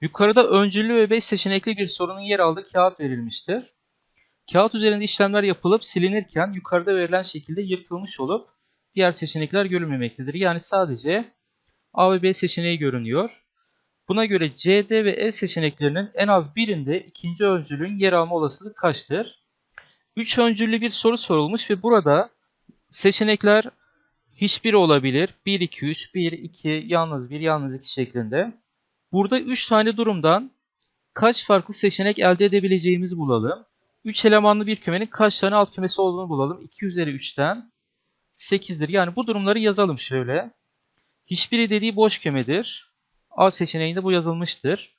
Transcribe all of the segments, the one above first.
Yukarıda öncüllü ve 5 seçenekli bir sorunun yer aldığı kağıt verilmiştir. Kağıt üzerinde işlemler yapılıp silinirken yukarıda verilen şekilde yırtılmış olup diğer seçenekler görülmemektedir. Yani sadece A ve B seçeneği görünüyor. Buna göre C, D ve E seçeneklerinin en az birinde ikinci öncülün yer alma olasılığı kaçtır? 3 öncüllü bir soru sorulmuş ve burada seçenekler hiçbiri olabilir. 1, 2, 3, 1, 2, yalnız 1, yalnız 2 şeklinde. Burada 3 tane durumdan kaç farklı seçenek elde edebileceğimizi bulalım. 3 elemanlı bir kümenin kaç tane alt kümesi olduğunu bulalım. 2 üzeri 3'ten 8'dir. Yani bu durumları yazalım şöyle. Hiçbiri dediği boş kümedir. A seçeneğinde bu yazılmıştır.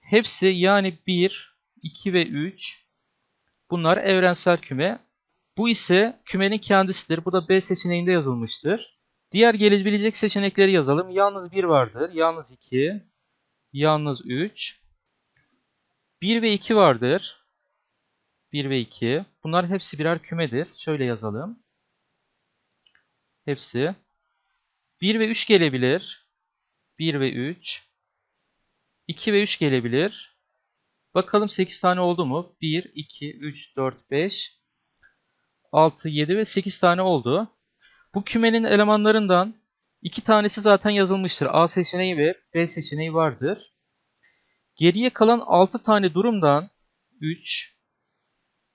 Hepsi yani 1, 2 ve 3 bunlar evrensel küme. Bu ise kümenin kendisidir. Bu da B seçeneğinde yazılmıştır. Diğer gelebilecek seçenekleri yazalım. Yalnız 1 vardır. Yalnız 2. Yalnız 3. 1 ve 2 vardır. 1 ve 2. Bunlar hepsi birer kümedir. Şöyle yazalım. Hepsi. 1 ve 3 gelebilir. 1 ve 3. 2 ve 3 gelebilir. Bakalım 8 tane oldu mu? 1, 2, 3, 4, 5, 6, 7 ve 8 tane oldu. Bu kümenin elemanlarından 2 tanesi zaten yazılmıştır. A seçeneği ve B seçeneği vardır. Geriye kalan 6 tane durumdan 3,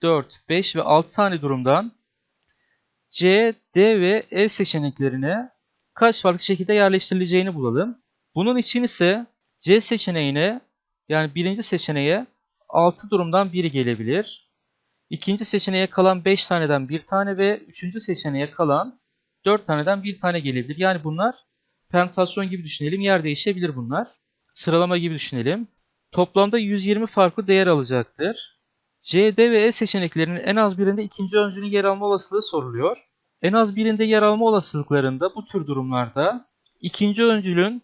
4, 5 ve 6 tane durumdan C, D ve E seçeneklerine kaç farklı şekilde yerleştirileceğini bulalım. Bunun için ise C seçeneğine yani birinci seçeneğe 6 durumdan biri gelebilir. İkinci seçeneğe kalan 5 taneden bir tane ve üçüncü seçeneğe kalan 4 taneden bir tane gelebilir. Yani bunlar permütasyon gibi düşünelim. Yer değişebilir bunlar. Sıralama gibi düşünelim. Toplamda 120 farklı değer alacaktır. C, D ve E seçeneklerinin en az birinde ikinci öncülün yer alma olasılığı soruluyor. En az birinde yer alma olasılıklarında bu tür durumlarda ikinci öncülün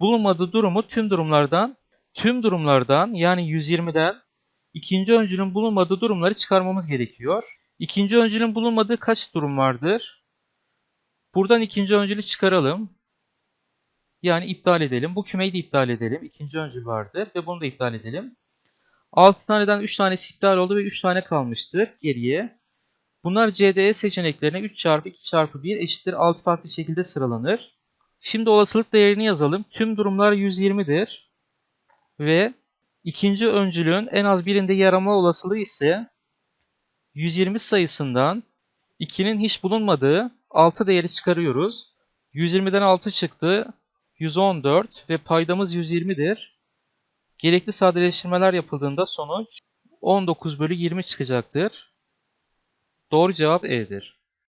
bulunmadığı durumu tüm durumlardan tüm durumlardan yani 120'den ikinci öncülün bulunmadığı durumları çıkarmamız gerekiyor. İkinci öncülün bulunmadığı kaç durum vardır? Buradan ikinci öncülü çıkaralım. Yani iptal edelim. Bu kümeyi de iptal edelim. İkinci öncül vardır ve bunu da iptal edelim. 6 taneden 3 tanesi iptal oldu ve 3 tane kalmıştır geriye. Bunlar CDE seçeneklerine 3 çarpı 2 çarpı 1 eşittir 6 farklı şekilde sıralanır. Şimdi olasılık değerini yazalım. Tüm durumlar 120'dir. Ve ikinci öncülün en az birinde yer alma olasılığı ise 120 sayısından 2'nin hiç bulunmadığı 6 değeri çıkarıyoruz. 120'den 6 çıktı. 114 ve paydamız 120'dir. Gerekli sadeleştirmeler yapıldığında sonuç 19 bölü 20 çıkacaktır. Doğru cevap E'dir.